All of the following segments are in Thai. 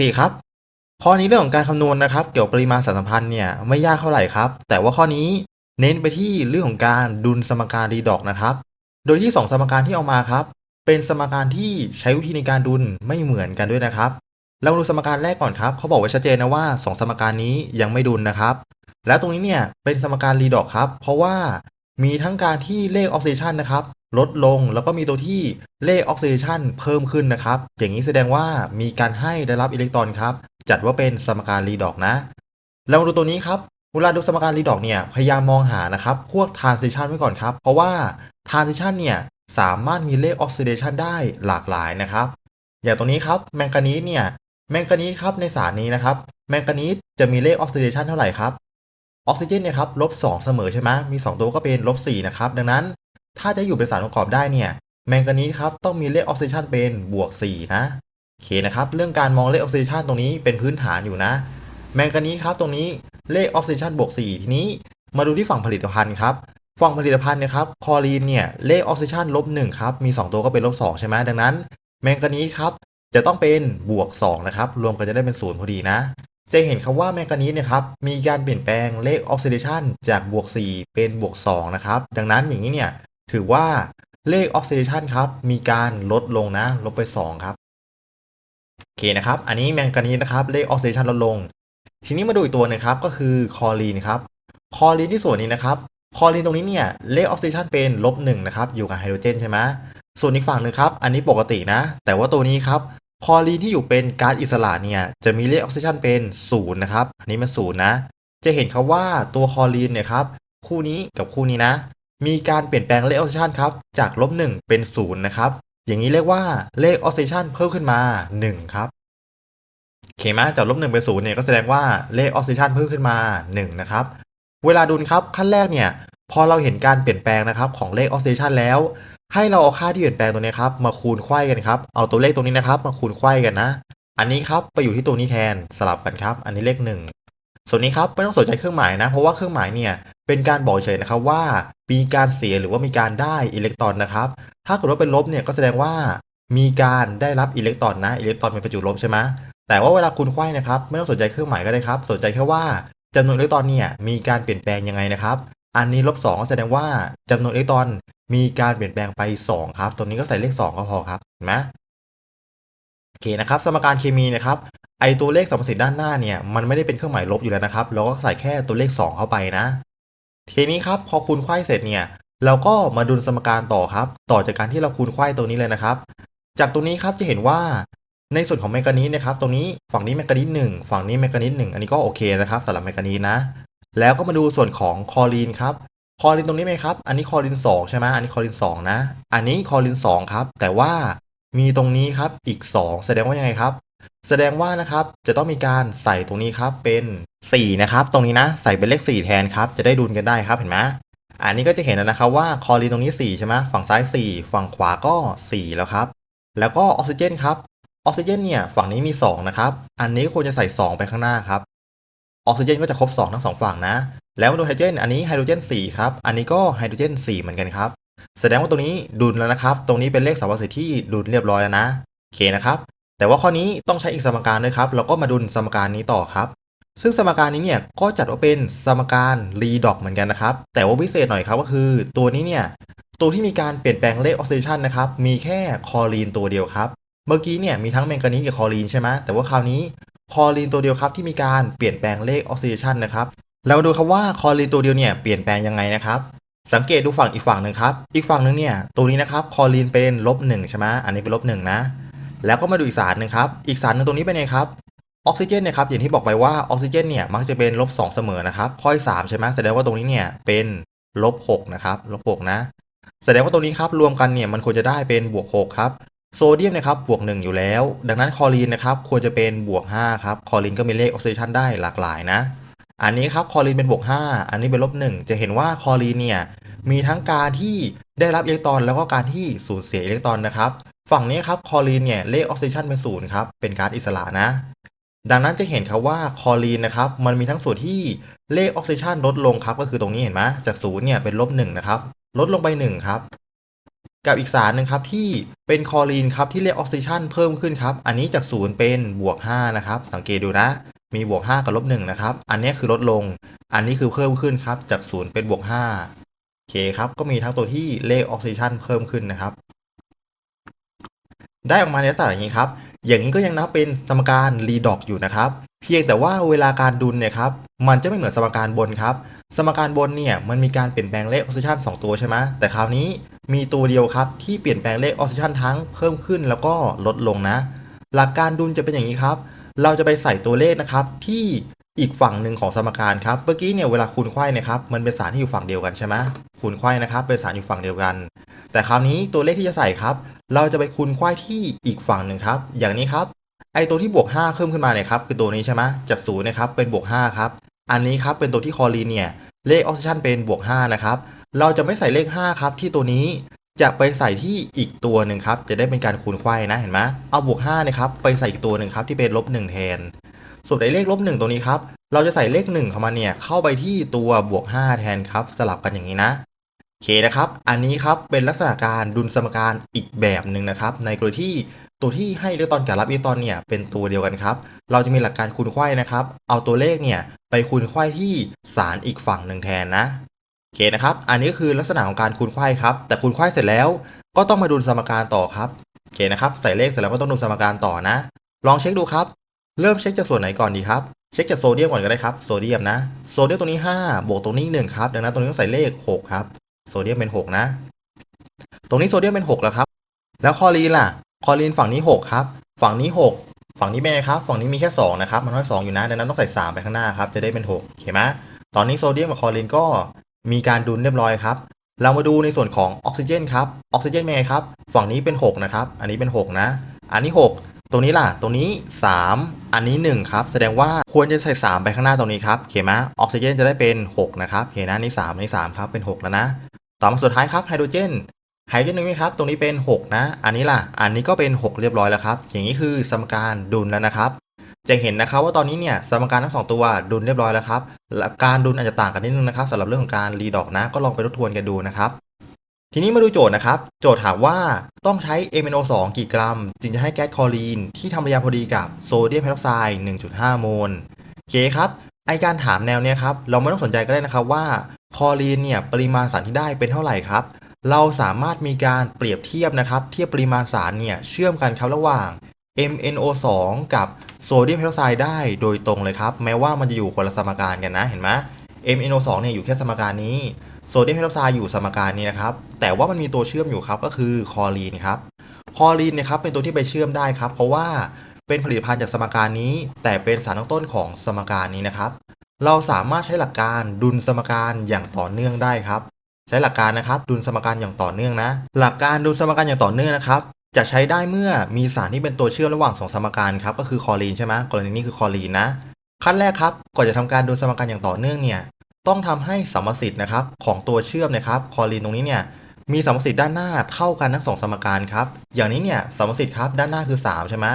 สี่ครับข้อนี้เรื่องของการคำนวณนะครับ เกี่ยวกับปริมาณสารสัมพันธ์เนี่ยไม่ยากเท่าไหร่ครับ แต่ว่าข้อนี้เน้นไปที่เรื่องของการดุลสมการรีดอกนะครับ โดยที่ 2 สมการที่เอามาครับ เป็นสมการที่ใช้วิธีในการดุลไม่เหมือนกันด้วยนะครับเรามาดูสมการแรกก่อนครับเขาบอกไว้ชัดเจนนะว่า 2 สมการนี้ยังไม่ดุลนะครับ แล้วตรงนี้เนี่ยเป็นสมการรีดอกครับ เพราะว่า มีทั้งการที่เลขออกซิเดชันนะครับลดลงแล้วก็มีตัวที่เลขออกซิเดชันเพิ่มขึ้นนะครับ อย่างนี้แสดงว่ามีการให้ได้รับอิเล็กตรอนครับ จัดว่าเป็นสมการรีดอกนะ เราดูตัวนี้ครับเวลาดูสมการรีดอกเนี่ยพยายามมองหานะครับ พวก transition ไว้ก่อนครับ เพราะว่า transition เนี่ยสามารถมีเลขออกซิเดชันได้หลากหลายนะครับ อย่างตรงนี้ครับแมงกานีสเนี่ยแมงกานีสครับในสารนี้นะครับแมงกานีสจะมีเลขออกซิเดชันเท่าไหร่ครับ ออกซิเจนเนี่ยครับลบสเสมอใช่ไหมมี 2 ตัวก็เป็นลบสนะครับดังนั้นถ้าจะอยู่เป็นสารประกอบได้เนี่ยแมงกานีสครับต้องมีเลขออกซิเดชันเป็นบวก4นะโอเคนะครับเรื่องการมองเลขออกซิเดชันตรงนี้เป็นพื้นฐานอยู่นะ แมงกานีสครับตรงนี้เลขออกซิเดชันบวก4ทีนี้มาดูที่ฝั่งผลิตภัณฑ์ครับฝั่งผลิตภัณฑ์เนะครับคอรีนเนี่ยเลขออกซิเดชันลบ1ครับมี 2 ตัวก็เป็นลบ2ใช่ไหมดังนั้น แมงกานีสครับจะต้องเป็นบวก2นะครับรวมกันจะได้เป็นศูนย์พอดีนะ จะเห็นครับว่าแมงกานีสเนี่ยครับมีการเปลี่ยนแปลงเลขออกซิเดชันจากบวก 4 เป็นบวก2นะครับดังนั้นอย่างนี้เนี่ยถือว่าเลขออกซิเดชันครับมีการลดลงนะลบไป 2 ครับโอเคนะครับอันนี้แมงกานีสนะครับเลขออกซิเดชันลดลง ทีนี้มาดูอีกตัวหนึงครับก็คือคอลีนครับคอลีนที่ส่วนนี้นะครับคอลีนตรงนี้เนี่ยเลขออกซิเดชันเป็นลบหนึ่งนะครับอยู่กับไฮโดรเจนใช่ไหมส่วนอีกฝั่งหนึ่งครับ อันนี้ปกตินะ แต่ว่าตัวนี้ครับ คอลีนที่อยู่เป็นก๊าซอิสระเนี่ยจะมีเลขออกซิเดชันเป็นศูนย์นะครับ อันนี้มันศูนย์นะ จะเห็นครับว่าตัวคอลีนเนี่ยครับคู่นี้กับคู่นี้นะ มีการเปลี่ยนแปลงเลขออกซิเดชันครับจากลบหนึ่งเป็นศูนย์นะครับอย่างนี้เรียกว่าเลขออกซิเดชันเพิ่มขึ้นมาหนึ่งครับโอเคไหมจากลบหนึ่งเป็นศูนย์เนี่ยก็แสดงว่าเลขออกซิเดชันเพิ่มขึ้นมา 1 นะครับ เวลาดูนครับขั้นแรกเนี่ยพอเราเห็นการเปลี่ยนแปลงนะครับของเลขออกซิเดชันแล้ว ให้เราเอาค่าที่เปลี่ยนแปลงตัวนี้ครับมาคูณไขว้กันครับ เอาตัวเลขตรงนี้นะครับ มาคูณไขว้กันนะ อันนี้ครับไปอยู่ที่ตัวนี้แทนสลับกันครับ อันนี้เลขหนึ่งส่วนนี้ครับไม่ต้องสนใจเครื่องหมายนะ เพราะว่าเครื่องหมายเนี่ยเป็นการบอกเฉยนะครับว่ามีการเสียหรือว่ามีการได้อิเล็กตรอนนะครับ ถ้าเกิดว่าเป็นลบเนี่ยก็แสดงว่ามีการได้รับอิเล็กตรอนนะอิเล็กตรอนเป็นประจุลบใช่ไหมแต่ว่าเวลาคูณไขว้นะครับไม่ต้องสนใจเครื่องหมายก็ได้ครับ สนใจแค่ว่าจำนวนอิเล็กตรอนเนี่ยมีการเปลี่ยนแปลงยังไงนะครับ อันนี้ลบสองก็แสดงว่าจำนวนอิเล็กตรอน มีการเปลี่ยนแปลงไป 2 ครับ ตรงนี้ก็ใส่เลข 2 ก็พอครับเห็นไหมโอเคนะครับ สมการเคมีนะครับไอตัวเลขสมสิทธิ์ด้านหน้าเนี่ยมันไม่ได้เป็นเครื่องหมายลบอยู่แล้วนะครับ เราก็ใส่แค่ตัวเลข 2 เข้าไปนะ ทีนี้ครับพอคูณไขว้เสร็จเนี่ยเราก็มาดูสมการต่อครับ ต่อจากการที่เราคูณไขว้ตรงนี้เลยนะครับ จากตรงนี้ครับจะเห็นว่าในส่วนของแมกานีสนะครับตรงนี้ฝั่งนี้แมกานีสหนึ่งฝั่งนี้แมกานีสหนึ่งอันนี้ก็โอเคนะครับสำหรับแมกานีสนะ แล้วก็มาดูส่วนของคอลีนครับ คอลีนตรงนี้ไหมครับ อันนี้คอลีนสองใช่ไหมอันนี้คอลีนสองนะ อันนี้คอลีนสองครับ แต่ว่ามีตรงนี้ครับอีก 2 แสดงว่ายังไงครับ แสดงว่านะครับจะต้องมีการใส่ตรงนี้ครับเป็น 4 นะครับ ตรงนี้นะ ใส่เป็นเลข 4 แทนครับ จะได้ดุลกันได้ครับเห็นไหมอันนี้ก็จะเห็นแล้วนะครับว่าคอลีนตรงนี้ 4 ใช่ไหมฝั่งซ้าย 4 ฝั่งขวาก็ 4 แล้วครับ แล้วก็ออกซิเจนครับ ออกซิเจนเนี่ยฝั่งนี้มี 2 นะครับ อันนี้ควรจะใส่ 2 ไปข้างหน้าครับ ออกซิเจนก็จะครบ 2 ทั้ง 2 ฝั่งนะ แล้วมาดูไฮโดรเจนอันนี้ไฮโดรเจน4ครับ อันนี้ก็ไฮโดรเจน4เหมือนกันครับ แสดงว่าตัวนี้ดุลแล้วนะครับ ตรงนี้เป็นเลขสมประสิทธิ์ที่ดุลเรียบร้อยแล้วนะโอเคนะครับ แต่ว่าข้อนี้ต้องใช้อีกสมการด้วยครับ เราก็มาดุลสมการนี้ต่อครับ ซึ่งสมการนี้เนี่ยก็จัดว่าเป็นสมการรีดอกเหมือนกันนะครับ แต่ว่าพิเศษหน่อยครับก็คือ ตัวนี้เนี่ยตัวที่มีการเปลี่ยนแปลงเลขออกซิเดชันนะครับ มีแค่คอลีนตัวเดียวครับ เมื่อกี้เนี่ยมีทั้งแมงกานีสกับคอลีนใช่ไหมแต่ว่าคราวนี้คอลีนตัวเดียวครับที่มีการเปลี่ยนแปลงเลขออกซิเดชันนะครับ เราดูครับว่าคอลีนตัวเดียวเนี่ยเปลี่ยนแปลงยังไงนะครับสังเกตดูฝั่งอีกฝั่งหนึ่งครับ อีกฝั่งหนึ่งเนี่ย ตัวนี้นะครับ คอลีนเป็นลบหนึ่งใช่ไหมอันนี้เป็นลบหนึ่งนะ แล้วก็มาดูอีกสารหนึ่งครับ อีกสารหนึ่งตรงนี้เป็นไงครับ ออกซิเจนเนี่ยครับ อย่างที่บอกไปว่าออกซิเจนเนี่ยมักจะเป็นลบ2เสมอนะครับ ข้อที่3ใช่ไหมแสดงว่าตรงนี้เนี่ยเป็นลบ6นะครับ ลบ6นะ แสดงว่าตรงนี้ครับรวมกันเนี่ยมันควรจะได้เป็นบวก6ครับ โซเดียมนะครับบวก1อยู่แล้ว ดังนั้นคลอรีนนะครับควรจะเป็นบวก5ครับ คอรีนก็มีเลขออกซิเดชันได้หลากหลายนะ อันนี้ครับคลอรีนเป็นบวก5อันนี้เป็นลบ1จะเห็นว่าคลอรีนเนี่ยมีทั้งการที่ได้รับอิเล็กตรอนแล้วก็การที่สูญเสียอิเล็กตรอนนะครับ ฝั่งนี้ครับคลอรีนเนี่ยเลขออกซิเดชันเป็นศูนย์ครับเป็นก๊าซอิสระนะ ดังนั้นจะเห็นครับว่าคลอรีนนะครับมันมีทั้งส่วนที่เลขออกซิเดชันลดลงครับก็คือตรงนี้เห็นไหมจากศูนย์เนี่ยเป็นลบหนึ่งนะครับลดลงไปหนึ่งครับกับอีกสารหนึ่งครับที่เป็นคลอรีนครับที่เรียกออกซิชันเพิ่มขึ้นครับอันนี้จากศูนย์เป็นบวก5นะครับสังเกตดูนะ มีบวก 5 กับลบ1นะครับ อันนี้คือลดลง อันนี้คือเพิ่มขึ้นครับ จากศูนย์เป็นบวก5โอเคครับ ก็มีทั้งตัวที่เลขออกซิชันเพิ่มขึ้นนะครับ ได้ออกมาในลักษณะอย่างนี้ครับ อย่างนี้ก็ยังนับเป็นสมการรีดอกอยู่นะครับ เพียงแต่ว่าเวลาการดุลเนี่ยครับ มันจะไม่เหมือนสมการบนครับ สมการบนเนี่ย มันมีการเปลี่ยนแปลงเลขออกซิชัน2ตัวใช่ไหมแต่คราวนี้มีตัวเดียวครับ ที่เปลี่ยนแปลงเลขออกซิชันทั้งเพิ่มขึ้นแล้วก็ลดลงนะ หลักการดุลจะเป็นอย่างนี้ครับ เราจะไปใส่ตัวเลขนะครับที่อีกฝั่งหนึ่งของสมการครับ เมื่อกี้เนี่ยเวลาคูณไขว้นะครับมันเป็นสารที่อยู่ฝั่งเดียวกันใช่ไหมคูณไขว้นะครับเป็นสารอยู่ฝั่งเดียวกัน แต่คราวนี้ตัวเลขที่จะใส่ครับ เราจะไปคูณไขว้ที่อีกฝั่งหนึ่งครับ อย่างนี้ครับ ไอตัวที่บวก 5 เพิ่มขึ้นมาเนี่ยครับคือตัวนี้ใช่ไหมจากศูนย์นะครับเป็นบวก5ครับอันนี้ครับเป็นตัวที่คอรีนเนี่ยเลขออกซิชันเป็นบวก5นะครับเราจะไม่ใส่เลข5ครับที่ตัวนี้ จะไปใส่ที่อีกตัวหนึ่งครับ จะได้เป็นการคูณไขว้นะเห็นไหมเอาบวก5นี่ยครับไปใส่อีกตัวหนึ่งครับที่เป็นลบ1แทน ส่วนไอ้เลขลบ1ตัวนี้ครับเราจะใส่เลข1เข้ามาเนี่ยเข้าไปที่ตัวบวก 5 แทนครับ สลับกันอย่างนี้นะโอเคนะครับ อันนี้ครับเป็นลักษณะการดุลสมการอีกแบบหนึ่งนะครับ ในกรณีที่ตัวที่ให้อิเล็กตรอนกับรับอิเล็กตรอนเนี่ยเป็นตัวเดียวกันครับ เราจะมีหลักการคูณไขว้นะครับ เอาตัวเลขเนี่ยไปคูณไขว้ที่สารอีกฝั่งหนึ่งแทนนะ โอเคนะครับ อันนี้ก็คือลักษณะของการคูณไขว้ครับ แต่คูณไขว้เสร็จแล้วก็ต้องมาดุลสมการต่อครับโอเคนะครับ ใส่เลขเสร็จแล้วก็ต้องดุลสมการต่อนะ ลองเช็คดูครับ เริ่มเช็คจากส่วนไหนก่อนดีครับ เช็คจากโซเดียมก่อนก็ได้ครับ โซเดียมนะ โซเดียมตรงนี้ 5 บวกตรงนี้1ครับ ดังนั้นตรงนี้ต้องใส่เลข 6 ครับ โซเดียมเป็น 6 นะ ตรงนี้โซเดียมเป็น 6 แล้วครับ แล้วคลอรีนล่ะคลอรีนฝั่งนี้ 6 ครับ ฝั่งนี้ 6 ฝั่งนี้เป็นไงครับ ฝั่งนี้มีแค่2นะครับ มันน้อย2อยู่นะ ดังนั้นต้องใส่ 3 ไปข้างหน้าครับ จะได้เป็น6โอเคไหมตอนนี้โซเดียมกับคอรีนก็ มีการดุลเรียบร้อยครับ เรามาดูในส่วนของออกซิเจนครับ ออกซิเจนเป็นไงครับ ฝั่งนี้เป็น 6 นะครับ อันนี้เป็น 6 นะ อันนี้ 6 ตรงนี้ล่ะ ตรงนี้ 3 อันนี้ 1 ครับ แสดงว่าควรจะใส่ 3 ไปข้างหน้าตรงนี้ครับโอเคไหมออกซิเจนจะได้เป็น 6 นะครับโอเคนะนี่3นี่3ครับเป็น 6 แล้วนะ ต่อมาสุดท้ายครับไฮโดรเจนไฮโดรเจนตรงนี้ครับ ตรงนี้เป็น 6 นะ อันนี้ล่ะ อันนี้ก็เป็น 6 เรียบร้อยแล้วครับ อย่างนี้คือสมการดุลแล้วนะครับ จะเห็นนะครับว่าตอนนี้เนี่ยสมการทั้งสองตัวดุลเรียบร้อยแล้วครับการดุลอาจจะต่างกันนิดนึงนะครับสำหรับเรื่องของการรีดอกนะ ก็ลองไปทบทวนกันดูนะครับทีนี้มาดูโจทย์นะครับ โจทย์ถามว่าต้องใช้ MnO2 กี่กรัม จึงจะให้แก๊สคลอรีน ที่ทำปฏิกิริยาพอดีกับโซเดียมไฮดรอกไซด์ 1.5 โมลโอเคครับไอการถามแนวเนี้ยครับ เราไม่ต้องสนใจก็ได้นะครับว่าคลอรีนเนี่ยปริมาณสารที่ได้เป็นเท่าไหร่ครับ เราสามารถมีการเปรียบเทียบนะครับ เทียบปริมาณสารเนี่ยเชื่อมกันครับระหว่าง MnO2 กับโซเดียมไฮดรอกไซด์ได้โดยตรงเลยครับ แม้ว่ามันจะอยู่คนละสมการกันนะเห็นไหม MnO2 เนี่ยอยู่แค่สมการนี้โซเดียมไฮดรอกไซด์อยู่สมการนี้นะครับ แต่ว่ามันมีตัวเชื่อมอยู่ครับก็คือคอรีนครับคอรีนเนี่ยครับเป็นตัวที่ไปเชื่อมได้ครับ เพราะว่าเป็นผลิตภัณฑ์จากสมการนี้ แต่เป็นสารตั้งต้นของสมการนี้นะครับ เราสามารถใช้หลักการดุลสมการอย่างต่อเนื่องได้ครับ ใช้หลักการนะครับ ดุลสมการอย่างต่อเนื่องนะ หลักการดุลสมการอย่างต่อเนื่องนะครับ จะใช้ได้เมื่อมีสารที่เป็นตัวเชื่อมระหว่างสองสมการครับก็คือคลอรีนใช่ไหมกรณีนี้คือคลอรีนนะ ขั้นแรกครับก่อนจะทำการดุลสมการอย่างต่อเนื่องเนี่ยต้องทำให้สมสิทธิ์นะครับของตัวเชื่อมนะครับคลอรีนตรงนี้เนี่ยมีสมสิทธิ์ด้านหน้าเท่ากันทั้งสองสมการครับอย่างนี้เนี่ยสมสิทธิ์ครับด้านหน้าคือ 3 ใช่ไหม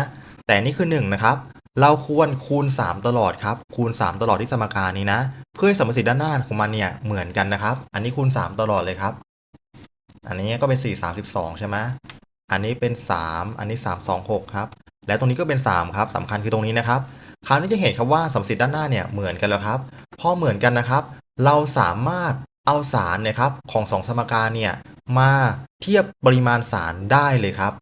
แต่นี่คือ1นะครับเราควรคูณ 3 ตลอดครับคูณ 3 ตลอดที่สมการนี้นะ เพื่อให้สมสิทธิ์ด้านหน้าของมันเนี่ยเหมือนกันนะครับ อันนี้คูณ 3 ตลอดเลยครับ อันนี้ก็เป็น 4 32 ใช่ไหม อันนี้เป็น 3 อันนี้ 3 2 6 ครับ และตรงนี้ก็เป็น 3 ครับสำคัญคือตรงนี้นะครับ คราวนี้จะเห็นครับว่าสัมสิทธิ์ด้านหน้าเนี่ยเหมือนกันแล้วครับ พอเหมือนกันนะครับ เราสามารถเอาสารเนี่ยครับของสองสมการเนี่ยมาเทียบปริมาณสารได้เลยครับ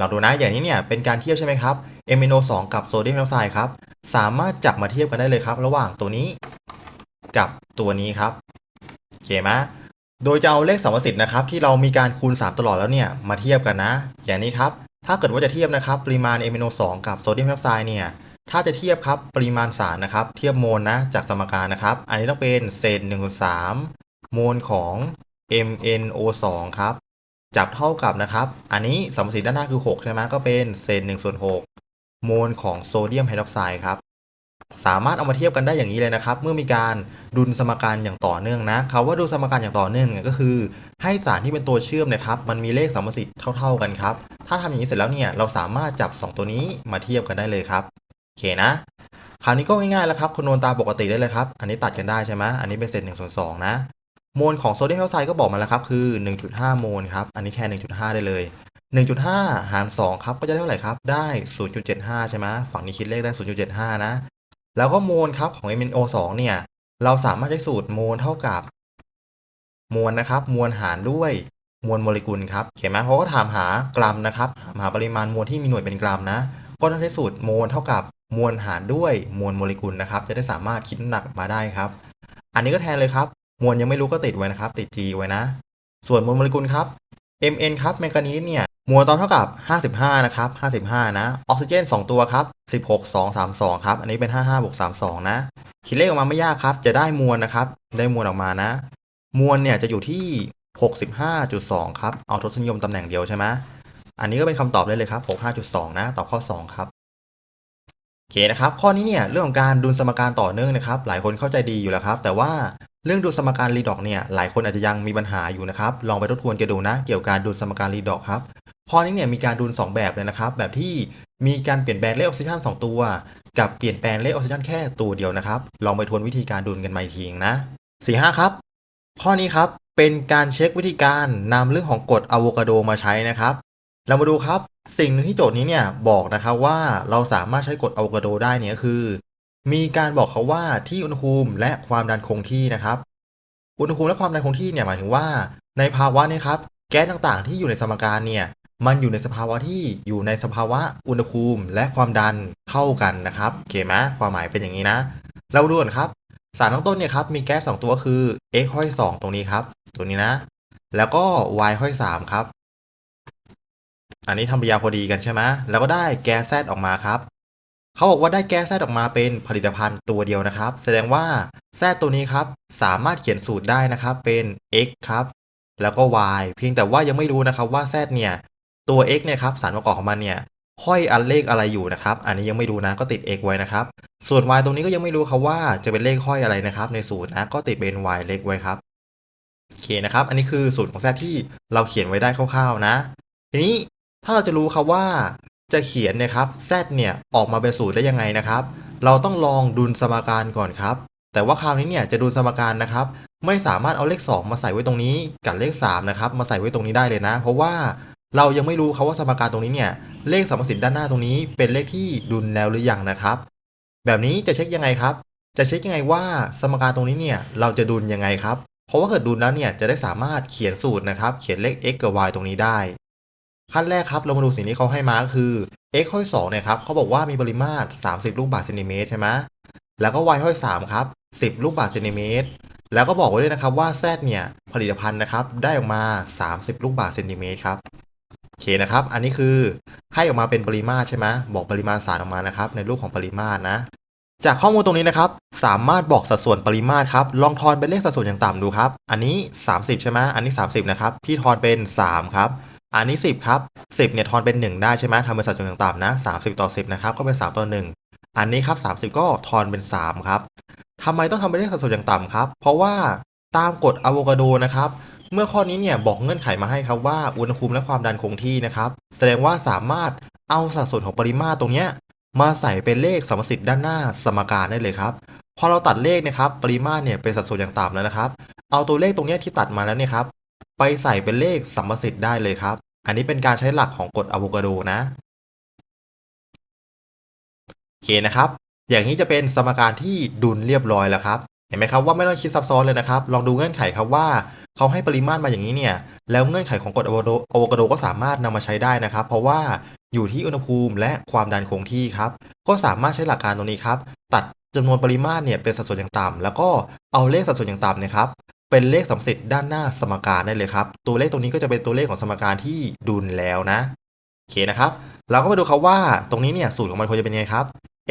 ลองดูนะอย่างนี้เนี่ยเป็นการเทียบใช่ไหมครับ MnO2 กับโซเดียมไฮดรอกไซด์ครับ สามารถจับมาเทียบกันได้เลยครับ ระหว่างตัวนี้กับตัวนี้ครับโอเคไหม โดยจะเอาเลขสัมประสิทธิ์นะครับที่เรามีการคูณ 3 ตลอดแล้วเนี่ยมาเทียบกันนะ อย่างนี้ครับ ถ้าเกิดว่าจะเทียบนะครับปริมาณ MnO2 กับโซเดียมไฮดรอกไซด์เนี่ยถ้าจะเทียบครับปริมาณสารนะครับเทียบโมลนะจากสมการนะครับ อันนี้ต้องเป็นเศษ1ส่วน3โมลของ MnO2 ครับจับเท่ากับนะครับ อันนี้สัมประสิทธิ์ด้านหน้าคือ 6 ใช่ไหมก็เป็นเศษ1ส่วน6โมลของโซเดียมไฮดรอกไซด์ครับ สามารถเอามาเทียบกันได้อย่างนี้เลยนะครับ เมื่อมีการดุลสมการอย่างต่อเนื่องนะคำว่าดุลสมการอย่างต่อเนื่องเนี่ยก็คือ ให้สารที่เป็นตัวเชื่อมนะครับ มันมีเลขสัมประสิทธิ์เท่า ๆกันครับ ถ้าทำอย่างนี้เสร็จแล้วเนี่ยเราสามารถจับ 2 ตัวนี้มาเทียบกันได้เลยครับโอเคนะคราวนี้ก็ง่ายๆแล้วครับคำนวณตามปกติได้เลยครับ อันนี้ตัดกันได้ใช่ไหมอันนี้เป็นเศษหนึ่งส่วนสองนะโมลของโซเดียมไฮดรอไซด์ก็บอกมาแล้วครับคือ 1.5 โมลครับอันนี้แทน1.5 ได้เลย1.5 หาร 2 ครับ ก็จะได้เท่าไหร่ครับ ได้ 0.75 ใช่ไหมฝั่งนี้คิดเลขได้ 0.75 นะ แล้วก็โมลครับของ MnO2 เนี่ย เราสามารถใช้สูตรโมลเท่ากับมวลนะครับมวลหารด้วยมวลโมเลกุลครับเห็นไหมเขาก็ถามหากรัมนะครับถามหาปริมาณมวลที่มีหน่วยเป็นกรัมนะ ก็ต้องใช้สูตรโมลเท่ากับมวลหารด้วยมวลโมเลกุลนะครับ จะได้สามารถคิดน้ำหนักมาได้ครับ อันนี้ก็แทนเลยครับ มวลยังไม่รู้ก็ติดไว้นะครับ ติด G ไว้นะ ส่วนมวลโมเลกุลครับ Mn ครับแมงกานีสเนี่ยมวลตอนเท่ากับ 55 นะครับ 55 นะ ออกซิเจน 2 ตัวครับ 16 2 32 ครับ อันนี้เป็น 55บวก32 นะ คิดเลขออกมาไม่ยากครับ จะได้มวลนะครับ ได้มวลออกมานะ มวลเนี่ยจะอยู่ที่ 65.2 ครับ เอาทศนิยมตำแหน่งเดียวใช่ไหมอันนี้ก็เป็นคำตอบได้เลยครับ 65.2 นะ ตอบข้อ 2 ครับ โอเคนะครับ ข้อนี้เนี่ยเรื่องของการดุลสมการต่อเนื่องนะครับ หลายคนเข้าใจดีอยู่แล้วครับ แต่ว่า เรื่องดุลสมการรีดอกเนี่ยหลายคนอาจจะยังมีปัญหาอยู่นะครับ ลองไปทบทวนกันดูนะ เกี่ยวกับการดุลสมการรีดอกครับข้อนี้เนี่ยมีการดุล2แบบเลยนะครับ แบบที่มีการเปลี่ยนแปลงเลขออกซิเจน2ตัว กับเปลี่ยนแปลงเลขออกซิเจนแค่ตัวเดียวนะครับ ลองไปทวนวิธีการดุลกันมาอีกทีนะ4-5ครับ ข้อนี้ครับเป็นการเช็ควิธีการนำเรื่องของกรดอะโวคาโดมาใช้นะครับ เรามาดูครับสิ่งหนึ่งที่โจทย์นี้เนี่ยบอกนะครับว่าเราสามารถใช้กรดอะโวคาโดได้เนี่ยคือ มีการบอกเขาว่าที่อุณหภูมิและความดันคงที่นะครับ อุณหภูมิและความดันคงที่เนี่ยหมายถึงว่า ในภาวะนี้ครับ แก๊สต่างๆ ที่อยู่ในสมการเนี่ย มันอยู่ในสภาวะที่อยู่ในสภาวะอุณหภูมิและความดันเท่ากันนะครับโอเคไหมความหมายเป็นอย่างนี้นะ เราดูก่อนครับ สารตั้งต้นเนี่ยครับมีแก๊ส2ตัวคือ x ห้อย2ตรงนี้ครับ ตัวนี้นะ แล้วก็ y ห้อย3ครับ อันนี้ทำปฏิกิริยาพอดีกันใช่ไหมแล้วก็ได้แก๊สแซดออกมาครับ เขาบอกว่าได้แก๊สแซดออกมาเป็นผลิตภัณฑ์ตัวเดียวนะครับ แสดงว่าแซดตัวนี้ครับสามารถเขียนสูตรได้นะครับเป็น x ครับแล้วก็ y เพียงแต่ว่ายังไม่รู้นะครับว่าแซดเนี่ยตัว x เนี่ยครับสารประกอบของมันเนี่ยห้อยอันเลขอะไรอยู่นะครับ อันนี้ยังไม่รู้นะก็ติด x ไว้นะครับ ส่วน y ตรงนี้ก็ยังไม่รู้ครับว่าจะเป็นเลขห้อยอะไรนะครับ ในสูตรนะก็ติดเป็น y เล็กไว้ครับโอเคนะครับ อันนี้คือสูตรของแซดที่เราเขียนไว้ได้คร่าวๆนะ ทีนี้ถ้าเราจะรู้ครับว่า จะเขียนเนะครับ z เนี่ยออกมาเป็นสูตรได้ยังไงนะครับ เราต้องลองดุลสมการก่อนครับ แต่ว่าคราวนี้เนี่ยจะดุลสมการนะครับ ไม่สามารถเอาเลข 2 มาใส่ไว้ตรงนี้ กับเลข3นะครับมาใส่ไว้ตรงนี้ได้เลยนะ เพราะว่าเรายังไม่รู้ครับว่าสมการตรงนี้เนี่ยเลขสมสิทธิ์ด้านหน้าตรงนี้ เป็นเลขที่ดุลแล้วหรือยังนะครับ แบบนี้จะเช็คยังไงครับ จะเช็คยังไงว่าสมการตรงนี้เนี่ยเราจะดุลยังไงครับ เพราะว่าเกิดดุลแล้วเนี่ยจะได้สามารถเขียนสูตรนะครับ เขียนเลข x กับ y ตรงนี้ได้ ขั้นแรกครับเรามาดูสิ่งที่เขาให้มาก็คือ x ห้อย2เนี่ยครับเขาบอกว่ามีปริมาตร 30 ลูกบาศก์เซนติเมตรใช่ไหมแล้วก็ y ห้อย3ครับ10 ลูกบาศก์เซนติเมตรแล้วก็บอกไว้ด้วยนะครับว่า z เนี่ยผลิตภัณฑ์นะครับได้ออกมา 30 ลูกบาศก์เซนติเมตรครับโอเคนะครับ อันนี้คือให้ออกมาเป็นปริมาตรใช่ไหมบอกปริมาณสารออกมานะครับ ในรูปของปริมาตรนะ จากข้อมูลตรงนี้นะครับ สามารถบอกสัดส่วนปริมาตรครับลองทอนเป็นเลขสัดส่วนอย่างต่ำดูครับ อันนี้ 30 ใช่ไหมอันนี้ 30 นะครับ พี่ทอนเป็น 3 ครับ อันนี้ 10 ครับ 10เนี่ยทอนเป็น 1 ได้ใช่ไหมทำเป็นสัดส่วนย่างต่ำนะ 30 ต่อ 10 นะครับ ก็เป็น 3 ต่อ 1 อันนี้ครับ 30 ก็ทอนเป็น 3 ครับทำไมต้องทำเป็นเลขสัดส่วนอย่างต่ำครับ เพราะว่าตามกฎอะโวคาโดนะครับ เมื่อข้อนี้เนี่ยบอกเงื่อนไขมาให้ครับว่าอุณหภูมิและความดันคงที่นะครับ แสดงว่าสามารถเอาสัดส่วนของปริมาตรตรงเนี้ยมาใส่เป็นเลขสมสิทธิ์ด้านหน้าสมการได้เลยครับพอเราตัดเลขนะครับ ปริมาตรเนี่ยเป็นสัดส่วนอย่างต่ำแล้วนะครับ เอาตัวเลขตรงเนี้ยที่ตัดมาแล้วเนี่ยครับ ไปใส่เป็นเลขสัมประสิทธิ์ได้เลยครับ อันนี้เป็นการใช้หลักของกฎอะโวคาโดนะโอเคนะครับ อย่างนี้จะเป็นสมการที่ดุลเรียบร้อยแล้วครับ เห็นไหมครับว่าไม่ต้องคิดซับซ้อนเลยนะครับ ลองดูเงื่อนไขครับว่าเขาให้ปริมาตรมาอย่างนี้เนี่ย แล้วเงื่อนไขของกฎอะโวคาโดอะโวคาโดก็สามารถนำมาใช้ได้นะครับ เพราะว่าอยู่ที่อุณหภูมิและความดันคงที่ครับ ก็สามารถใช้หลักการตรงนี้ครับ ตัดจำนวนปริมาตรเนี่ยเป็นสัดส่วนอย่างต่ำแล้วก็เอาเลขสัดส่วนอย่างต่ำเนี่ยครับ เป็นเลขสมสิทธิ์ด้านหน้าสมการได้เลยครับ ตัวเลขตรงนี้ก็จะเป็นตัวเลขของสมการที่ดุลแล้วนะโอเคนะครับ เราก็มาดูครับว่าตรงนี้เนี่ยสูตรของมันควรจะเป็นยังไงครับ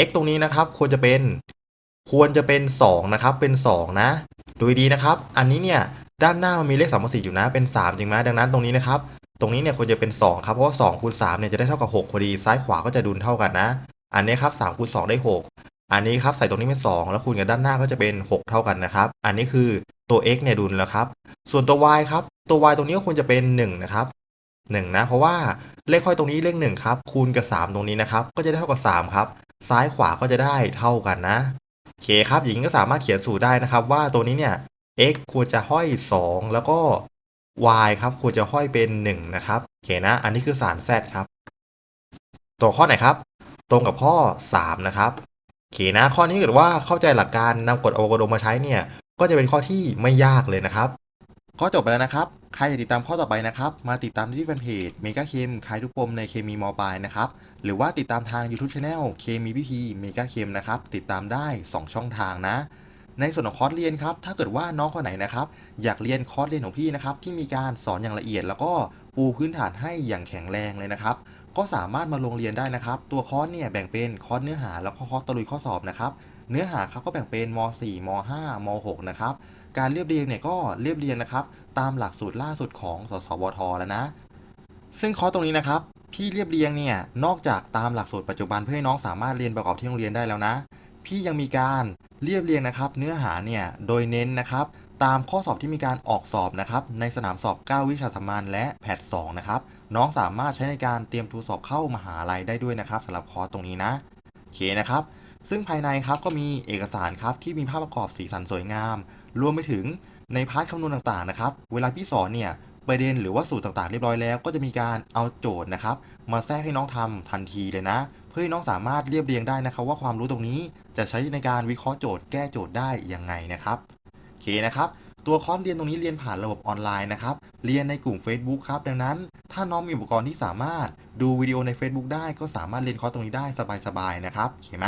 x ตรงนี้นะครับควรจะเป็นควรจะเป็น 2 นะครับ เป็น 2 นะ ดูดีนะครับ อันนี้เนี่ยด้านหน้ามันมีเลขสมสิทธิ์อยู่นะ เป็น 3 จริงไหมดังนั้นตรงนี้นะครับ ตรงนี้เนี่ยควรจะเป็น 2 ครับ เพราะว่า2คูณ3เนี่ยจะได้เท่ากับ6พอดี ซ้ายขวาก็จะดุลเท่ากันนะ อันนี้ครับ3คูณ2ได้ 6 อันนี้ครับใส่ตรงนี้เป็น 2 แล้วคูณกับด้านหน้าก็จะเป็น 6 เท่ากันนะครับ อันนี้คือ ตัว x เนี่ยดุลแล้วครับ ส่วนตัว y ครับ ตัว y ตรงนี้ก็ควรจะเป็น1นะครับ1นะเพราะว่าเลขค่อยตรงนี้เลข1ครับคูณกับ 3 ตรงนี้นะครับ ก็จะได้เท่ากับ3ครับ ซ้ายขวาก็จะได้เท่ากันนะโอเคครับหญิงก็สามารถเขียนสูตรได้นะครับ ว่าตัวนี้เนี่ย x ควรจะห้อย 2 แล้วก็ y ครับควรจะห้อยเป็น 1 นะครับโอเคนะ อันนี้คือสาร z ครับ ตัวข้อไหนครับ ตรงกับข้อ 3 นะครับโอเคนะ ข้อนี้เกิดว่าเข้าใจหลักการนำกฎอโวคาโดมาใช้เนี่ย ก็จะเป็นข้อที่ไม่ยากเลยนะครับข้อจบไปแล้วนะครับ ใครอยากติดตามข้อต่อไปนะครับ มาติดตามที่แฟนเพจเมกาเคมคลายทุกปมในเคมีมอปลายนะครับ หรือว่าติดตามทาง YouTube Channel เคมีพีพีเมกาเคมนะครับ ติดตามได้ 2 ช่องทางนะ ในส่วนของคอร์สเรียนครับ ถ้าเกิดว่าน้องคนไหนนะครับ อยากเรียนคอร์สเรียนของพี่นะครับ ที่มีการสอนอย่างละเอียด แล้วก็ปูพื้นฐานให้อย่างแข็งแรงเลยนะครับก็สามารถมาลงเรียนได้นะครับ ตัวคอร์สเนี่ยแบ่งเป็นคอร์สเนื้อหาแล้วก็คอร์สตะลุยข้อสอบนะครับ เนื้อหาครับก็แบ่งเป็นม .4 ม .5 ม .6 นะครับ การเรียบเรียงเนี่ยก็เรียบเรียงนะครับ ตามหลักสูตรล่าสุดของสสวทแล้วนะ ซึ่งคอร์สตรงนี้นะครับพี่เรียบเรียงเนี่ยนอกจากตามหลักสูตรปัจจุบันเพื่อให้น้องสามารถเรียนประกอบที่โรงเรียนได้แล้วนะ พี่ยังมีการเรียบเรียงนะครับ เนื้อหาเนี่ยโดยเน้นนะครับ ตามข้อสอบที่มีการออกสอบนะครับ ในสนามสอบ 9 วิชาสามัญและแพท2นะครับ น้องสามารถใช้ในการเตรียมตัวสอบเข้ามหาลัยได้ด้วยนะครับสำหรับคอร์สตรงนี้นะโอเคนะครับ ซึ่งภายในครับก็มีเอกสารครับที่มีภาพประกอบสีสันสวยงาม รวมไปถึงในพาร์ทคำนวณต่างๆนะครับ เวลาพี่สอนเนี่ยประเด็นหรือว่าสูตรต่างๆเรียบร้อยแล้ว ก็จะมีการเอาโจทย์นะครับ มาแทรกให้น้องทำทันทีเลยนะ เพื่อให้น้องสามารถเรียบเรียงได้นะครับ ว่าความรู้ตรงนี้จะใช้ในการวิเคราะห์โจทย์แก้โจทย์ได้ยังไงนะครับโอเคนะครับตัวคอร์สเรียนตรงนี้เรียนผ่านระบบออนไลน์นะครับ เรียนในกลุ่ม Facebook ครับ ดังนั้น ถ้าน้องมีอุปกรณ์ที่สามารถดูวิดีโอใน Facebook ได้ก็สามารถเรียนคอร์สตรงนี้ได้สบายๆนะครับโอเคไหม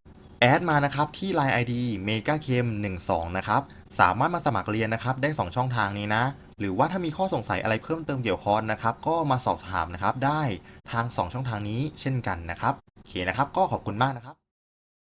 แอดมานะครับที่ Line ID m e g a k e m 1 2นะครับสามารถมาสมัครเรียนนะครับได้ 2 ช่องทางนี้นะ หรือว่าถ้ามีข้อสงสัยอะไรเพิ่มเติมเกี่ยวคอร์สนะครับก็มาสอบถามนะครับได้ทาง 2 ช่องทางนี้เช่นกันนะครับโอเคนะครับก็ขอบคุณมากนะครับ